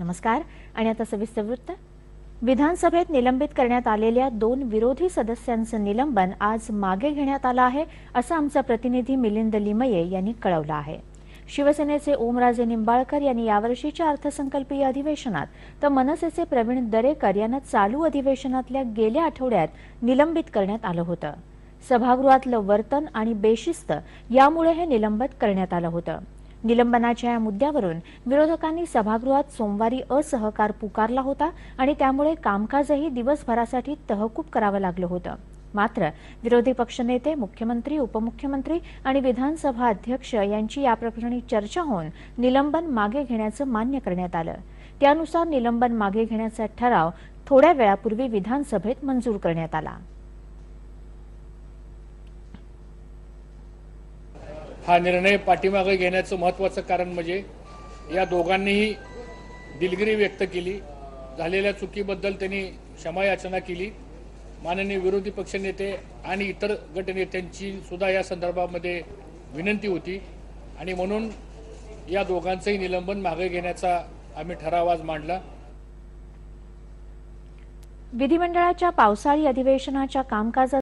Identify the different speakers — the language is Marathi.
Speaker 1: नमस्कार. आणि आता सविस्तर वृत्त. विधानसभेत निलंबित करण्यात आलेल्या दोन विरोधी सदस्यांचं निलंबन आज मागे घेण्यात आलं आहे असं आमचा प्रतिनिधी मिलिंद लिमये यांनी कळवलं आहे. शिवसेनेचे ओमराजे निंबाळकर यांनी यावर्षीच्या अर्थसंकल्पीय अधिवेशनात तर मनसेचे प्रवीण दरेकर यांना चालू अधिवेशनातल्या गेल्या आठवड्यात निलंबित करण्यात आलं होतं. सभागृहातलं वर्तन आणि बेशिस्त यामुळे हे निलंबित करण्यात आलं होतं. निलंबनाच्या या मुद्द्यावरून विरोधकांनी सभागृहात सोमवारी असहकार पुकारला होता आणि त्यामुळे कामकाजही दिवसभरासाठी तहकूब करावं लागलं होतं. मात्र विरोधी पक्षनेते मुख्यमंत्री उपमुख्यमंत्री आणि विधानसभा अध्यक्ष यांची या प्रकरणी चर्चा होऊन निलंबन मागे घेण्याचं मान्य करण्यात आलं. त्यानुसार निलंबन मागे घेण्याचा ठराव थोड्या वेळापूर्वी विधानसभेत मंजूर करण्यात आला.
Speaker 2: हा निर्णय पाठीमागे घेण्याचं महत्त्वाचं कारण म्हणजे या दोघांनीही दिलगिरी व्यक्त केली. झालेल्या चुकीबद्दल त्यांनी क्षमायाचना केली. माननीय विरोधी पक्षनेते आणि इतर गटनेत्यांची सुद्धा या संदर्भामध्ये विनंती होती. आणि म्हणून या दोघांचंही निलंबन मागे घेण्याचा आम्ही ठराव आज मांडला.
Speaker 1: विधिमंडळाच्या पावसाळी अधिवेशनाच्या कामकाजात